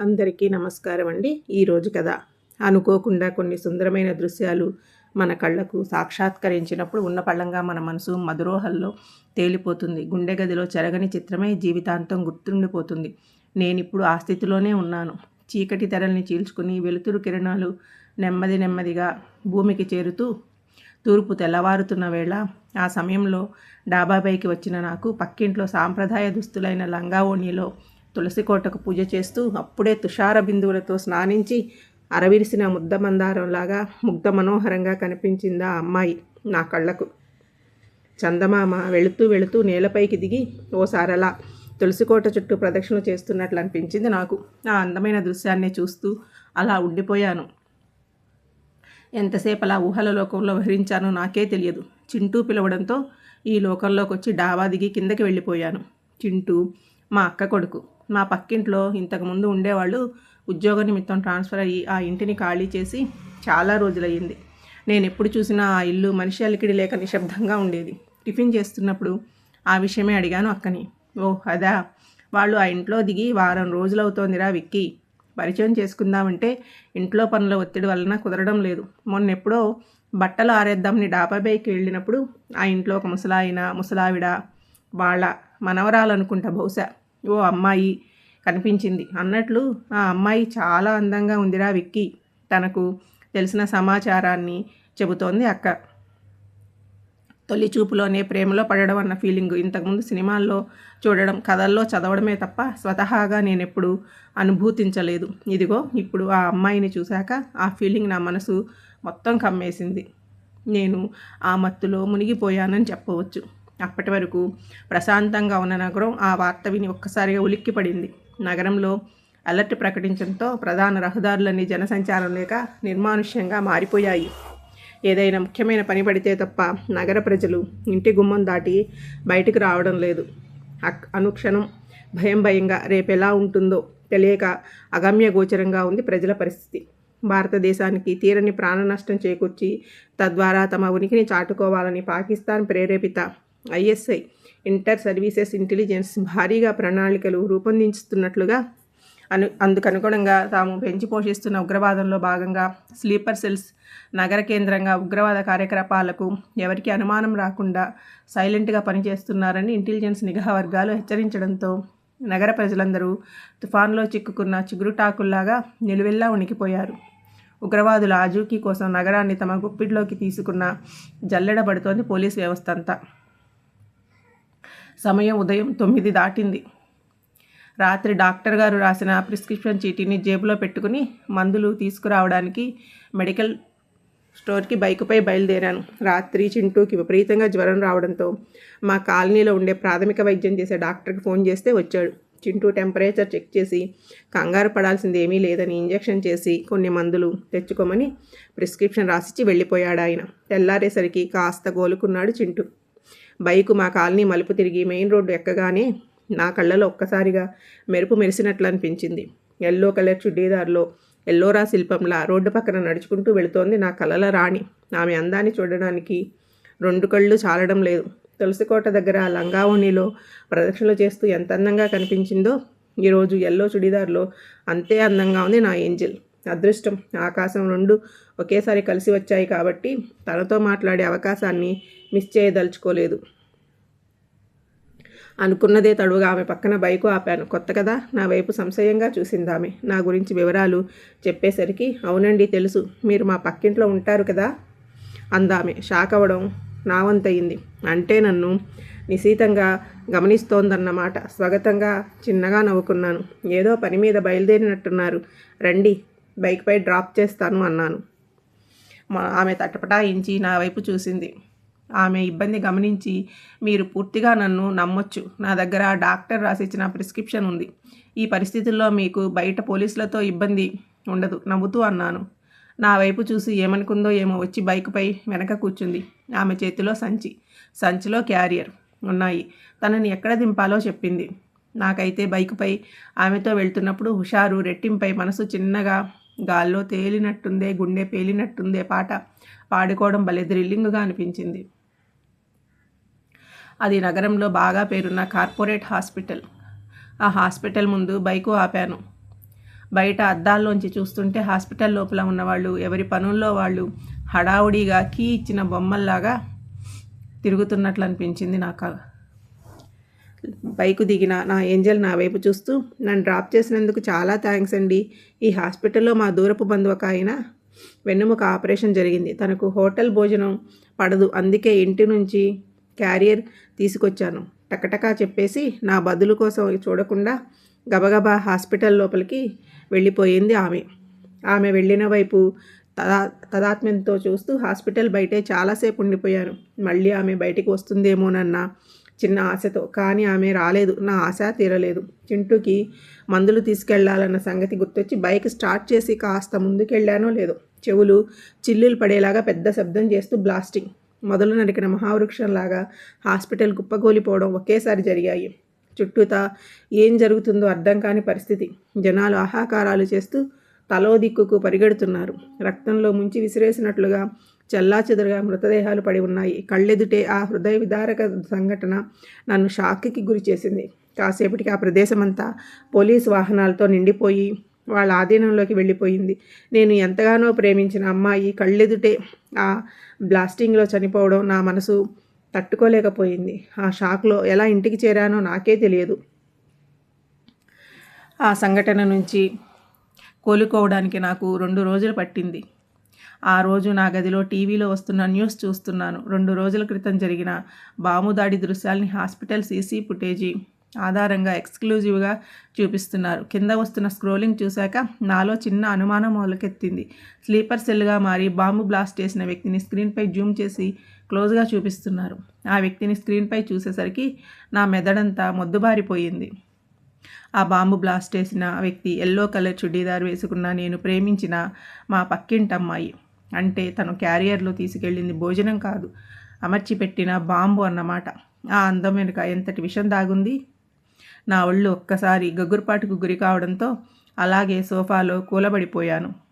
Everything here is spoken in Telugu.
అందరికీ నమస్కారం అండి. ఈరోజు కథ. అనుకోకుండా కొన్ని సుందరమైన దృశ్యాలు మన కళ్ళకు సాక్షాత్కరించినప్పుడు ఉన్న పళ్ళంగా మన మనసు మధురోహల్లో తేలిపోతుంది. గుండె గదిలో చెరగని చిత్రమే జీవితాంతం గుర్తుండిపోతుంది. నేనిప్పుడు ఆ స్థితిలోనే ఉన్నాను. చీకటి తెరల్ని చీల్చుకుని వెలుతురు కిరణాలు నెమ్మది నెమ్మదిగా భూమికి చేరుతూ తూర్పు తెల్లవారుతున్న వేళ ఆ సమయంలో డాబాపైకి వచ్చిన నాకు పక్కింట్లో సాంప్రదాయ దుస్తులైన లంగా ఓణిలో తులసి కోటకు పూజ చేస్తూ అప్పుడే తుషార బిందువులతో స్నానించి అరవిరిసిన ముద్ద మందారంలాగా ముగ్ధ మనోహరంగా కనిపించింది ఆ అమ్మాయి నా కళ్ళకు. చందమామ వెళుతూ వెళుతూ నేలపైకి దిగి ఓసారలా తులసికోట చుట్టూ ప్రదక్షిణ చేస్తున్నట్లు అనిపించింది నాకు. ఆ అందమైన దృశ్యాన్ని చూస్తూ అలా ఉండిపోయాను. ఎంతసేపు అలా ఊహల లోకంలో వహరించానో నాకే తెలియదు. చింటూ పిలవడంతో ఈ లోకంలోకి వచ్చి డాబా దిగి కిందకి వెళ్ళిపోయాను. చింటూ మా అక్క కొడుకు. మా పక్కింట్లో ఇంతకుముందు ఉండేవాళ్ళు ఉద్యోగ నిమిత్తం ట్రాన్స్ఫర్ అయ్యి ఆ ఇంటిని ఖాళీ చేసి చాలా రోజులయ్యింది. నేను ఎప్పుడు చూసినా ఆ ఇల్లు మనిషి అలికిడి లేక నిశ్శబ్దంగా ఉండేది. టిఫిన్ చేస్తున్నప్పుడు ఆ విషయమే అడిగాను అక్కని. ఓ అదా. వాళ్ళు ఆ ఇంట్లో దిగి వారం రోజులవుతోందిరా విక్కి. పరిచయం చేసుకుందామంటే ఇంట్లో పనుల ఒత్తిడి వలన కుదరడం లేదు. మొన్నెప్పుడో బట్టలు ఆరేద్దామని డాబాబైకి వెళ్ళినప్పుడు ఆ ఇంట్లో ఒక ముసలాయిన ముసలావిడ వాళ్ళ మనవరాలనుకుంటా బహుశా ఓ అమ్మాయి కనిపించింది. అన్నట్లు ఆ అమ్మాయి చాలా అందంగా ఉందిరా విక్కీ. తనకు తెలిసిన సమాచారాన్ని చెబుతోంది అక్క. తొలి చూపులోనే ప్రేమలో పడడం అన్న ఫీలింగ్ ఇంతకుముందు సినిమాల్లో చూడడం కథల్లో చదవడమే తప్ప స్వతహాగా నేను ఎప్పుడు అనుభూతించలేదు. ఇదిగో ఇప్పుడు ఆ అమ్మాయిని చూశాక ఆ ఫీలింగ్ నా మనసు మొత్తం కమ్మేసింది. నేను ఆ మత్తులో మునిగిపోయానని చెప్పవచ్చు. అప్పటి వరకు ప్రశాంతంగా ఉన్న నగరం ఆ వార్త విని ఒక్కసారిగా ఉలిక్కిపడింది. నగరంలో అలర్ట్ ప్రకటించడంతో ప్రధాన రహదారులన్నీ జనసంచారం లేక నిర్మానుష్యంగా మారిపోయాయి. ఏదైనా ముఖ్యమైన పని పడితే తప్ప నగర ప్రజలు ఇంటి గుమ్మం దాటి బయటకు రావడం లేదు. అనుక్షణం భయం భయంగా రేపు ఎలా ఉంటుందో తెలియక అగమ్య గోచరంగా ఉంది ప్రజల పరిస్థితి. భారతదేశానికి తీరని ప్రాణ నష్టం చేకూర్చి తద్వారా తమ ఉనికిని చాటుకోవాలని పాకిస్తాన్ ప్రేరేపిత ఐఎస్ఐ ఇంటర్ సర్వీసెస్ ఇంటెలిజెన్స్ భారీగా ప్రణాళికలు రూపొందించుతున్నట్లుగా అను అందుకనుగుణంగా తాము పెంచి పోషిస్తున్న ఉగ్రవాదంలో భాగంగా స్లీపర్ సెల్స్ నగర కేంద్రంగా ఉగ్రవాద కార్యకలాపాలకు ఎవరికి అనుమానం రాకుండా సైలెంట్గా పనిచేస్తున్నారని ఇంటెలిజెన్స్ నిఘా వర్గాలు హెచ్చరించడంతో నగర ప్రజలందరూ తుఫాన్లో చిక్కుకున్న చిగురుటాకుల్లాగా నిలువెల్లా ఉనికిపోయారు. ఉగ్రవాదుల ఆజూకీ కోసం నగరాన్ని తమ గుప్పిడిలోకి తీసుకున్న జల్లెడబడుతోంది పోలీస్ వ్యవస్థ అంతా. సమయం ఉదయం తొమ్మిది దాటింది. రాత్రి డాక్టర్ గారు రాసిన ప్రిస్క్రిప్షన్ చీటీని జేబులో పెట్టుకుని మందులు తీసుకురావడానికి మెడికల్ స్టోర్కి బైకుపై బయలుదేరాను. రాత్రి చింటూకి విపరీతంగా జ్వరం రావడంతో మా కాలనీలో ఉండే ప్రాథమిక వైద్యం చేసే డాక్టర్కి ఫోన్ చేస్తే వచ్చాడు. చింటూ టెంపరేచర్ చెక్ చేసి కంగారు పడాల్సింది ఏమీ లేదని ఇంజెక్షన్ చేసి కొన్ని మందులు తెచ్చుకోమని ప్రిస్క్రిప్షన్ రాసిచ్చి వెళ్ళిపోయాడు ఆయన తెల్లారేసరికి కాస్త గోలుకున్నాడు చింటూ. బైకు మా కాలనీ మలుపు తిరిగి మెయిన్ రోడ్డు ఎక్కగానే నా కళ్ళలో ఒక్కసారిగా మెరుపు మెరిసినట్లు అనిపించింది. ఎల్లో కలర్ చుడ్డీదార్లో ఎల్లోరా శిల్పంలా రోడ్డు పక్కన నడుచుకుంటూ వెళుతోంది నా కలల రాణి. ఆమె అందాన్ని చూడడానికి రెండు కళ్ళు చాలడం లేదు. తులసికోట దగ్గర లంగావోణిలో ప్రదక్షిణలు చేస్తూ ఎంత అందంగా కనిపించిందో. ఈరోజు ఎల్లో చుడిదార్లో అంతే అందంగా ఉంది నా ఏంజిల్. అదృష్టం. ఆకాశం రెండు ఒకేసారి కలిసి వచ్చాయి కాబట్టి తనతో మాట్లాడే అవకాశాన్ని మిస్ చేయదలుచుకోలేదు. అనుకున్నదే తడువుగా ఆమె పక్కన బైకు ఆపాను. కొత్త కదా? నా వైపు సంశయంగా చూసింది ఆమె నా గురించి వివరాలు చెప్పేసరికి అవునండి తెలుసు మీరు మా పక్కింట్లో ఉంటారు కదా? అందామె. షాక్ అవ్వడం నా వంతయింది. అంటే నన్ను నిశీతంగా గమనిస్తోందన్నమాట. స్వాగతంగా చిన్నగా నవ్వుకున్నాను. ఏదో పని మీద బయలుదేరినట్టున్నారు. రండి బైక్పై డ్రాప్ చేస్తాను అన్నాను. ఆమె తటపటాయించి నా వైపు చూసింది. ఆమె ఇబ్బంది గమనించి మీరు పూర్తిగా నన్ను నమ్మొచ్చు. నా దగ్గర డాక్టర్ రాసిచ్చిన ప్రిస్క్రిప్షన్ ఉంది. ఈ పరిస్థితుల్లో మీకు బయట పోలీసులతో ఇబ్బంది ఉండదు నవ్వుతూ అన్నాను. నా వైపు చూసి ఏమనుకుందో ఏమో వచ్చి బైక్పై వెనక కూర్చుంది. ఆమె చేతిలో సంచి సంచిలో క్యారియర్ ఉన్నాయి. తనని ఎక్కడ దింపాలో చెప్పింది. నాకైతే బైక్పై ఆమెతో వెళ్తున్నప్పుడు హుషారు రెట్టింపై మనసు చిన్నగా గాల్లో తేలినట్టుందే గుండె పేలినట్టుందే పాట పాడుకోవడం భలే థ్రిల్లింగ్గా అనిపించింది. అది నగరంలో బాగా పేరున్న కార్పొరేట్ హాస్పిటల్. ఆ హాస్పిటల్ ముందు బైకు ఆపాను. బయట అద్దాల్లోంచి చూస్తుంటే హాస్పిటల్ లోపల ఉన్నవాళ్ళు ఎవరి పనుల్లో వాళ్ళు హడావుడిగా కీ ఇచ్చిన బొమ్మల్లాగా తిరుగుతున్నట్లు అనిపించింది నాకు. బైకు దిగిన నా ఏంజల్ నా వైపు చూస్తూ నన్ను డ్రాప్ చేసినందుకు చాలా థ్యాంక్స్ అండి. ఈ హాస్పిటల్లో మా దూరపు బంధువు ఆయన వెన్నుముక ఆపరేషన్ జరిగింది. తనకు హోటల్ భోజనం పడదు. అందుకే ఇంటి నుంచి క్యారియర్ తీసుకొచ్చాను. టకటకా చెప్పేసి నా బదులు కోసం చూడకుండా గబగబా హాస్పిటల్ లోపలికి వెళ్ళిపోయింది ఆమె. ఆమె వెళ్ళిన వైపు తదా తదాత్మ్యంతో చూస్తూ హాస్పిటల్ బయటే చాలాసేపు ఉండిపోయాను. మళ్ళీ ఆమె బయటికి వస్తుందేమోనన్న చిన్న ఆశతో. కానీ ఆమె రాలేదు. నా ఆశ తీరలేదు. చింటూకి మందులు తీసుకెళ్ళాలన్న సంగతి గుర్తొచ్చి బైక్ స్టార్ట్ చేసి కాస్త ముందుకెళ్ళానో లేదో. చెవులు చిల్లులు పడేలాగా పెద్ద శబ్దం చేస్తూ బ్లాస్టింగ్. మొదలు నరికిన మహావృక్షంలాగా హాస్పిటల్ కుప్పగోలిపోవడం ఒకేసారి జరిగాయి. చుట్టూతా ఏం జరుగుతుందో అర్థం కాని పరిస్థితి. జనాలు ఆహాకారాలు చేస్తూ తలో దిక్కుకు పరిగెడుతున్నారు. రక్తంలో ముంచి విసిరేసినట్లుగా చెల్లాచెదురుగా మృతదేహాలు పడి ఉన్నాయి. కళ్ళెదుటే ఆ హృదయ విదారక సంఘటన నన్ను షాక్కి గురి చేసింది. కాసేపటికి ఆ ప్రదేశమంతా పోలీసు వాహనాలతో నిండిపోయి వాళ్ళ ఆధీనంలోకి వెళ్ళిపోయింది. నేను ఎంతగానో ప్రేమించిన అమ్మాయి కళ్ళెదుటే ఆ బ్లాస్టింగ్లో చనిపోవడం నా మనసు తట్టుకోలేకపోయింది. ఆ షాక్లో ఎలా ఇంటికి చేరానో నాకే తెలియదు. ఆ సంఘటన నుంచి కోలుకోవడానికి నాకు రెండు రోజులు పట్టింది. ఆ రోజు నా గదిలో టీవీలో వస్తున్న న్యూస్ చూస్తున్నాను. రెండు రోజుల క్రితం జరిగిన బాముదాడి దృశ్యాల్ని హాస్పిటల్ సీసీ ఫుటేజీ ఆధారంగా ఎక్స్క్లూజివ్గా చూపిస్తున్నారు. కింద వస్తున్న స్క్రోలింగ్ చూశాక నాలో చిన్న అనుమానం మొదలకెత్తింది స్లీపర్ సెల్గా మారి బాంబు బ్లాస్ట్ చేసిన వ్యక్తిని స్క్రీన్పై జూమ్ చేసి క్లోజ్గా చూపిస్తున్నారు. ఆ వ్యక్తిని స్క్రీన్పై చూసేసరికి నా మెదడంతా మొద్దుబారిపోయింది. ఆ బాంబు బ్లాస్ట్ చేసిన వ్యక్తి ఎల్లో కలర్ చుడీదార్ వేసుకున్న నేను ప్రేమించిన మా పక్కింటమ్మాయి. అంటే తను క్యారియర్లో తీసుకెళ్ళింది భోజనం కాదు. అమర్చిపెట్టిన బాంబు అన్నమాట. ఆ అందం వెనుక ఎంతటి విషం దాగుంది? నా ఒళ్ళు ఒక్కసారి గగ్గురుపాటుకు గురి కావడంతో అలాగే సోఫాలో కూలబడిపోయాను.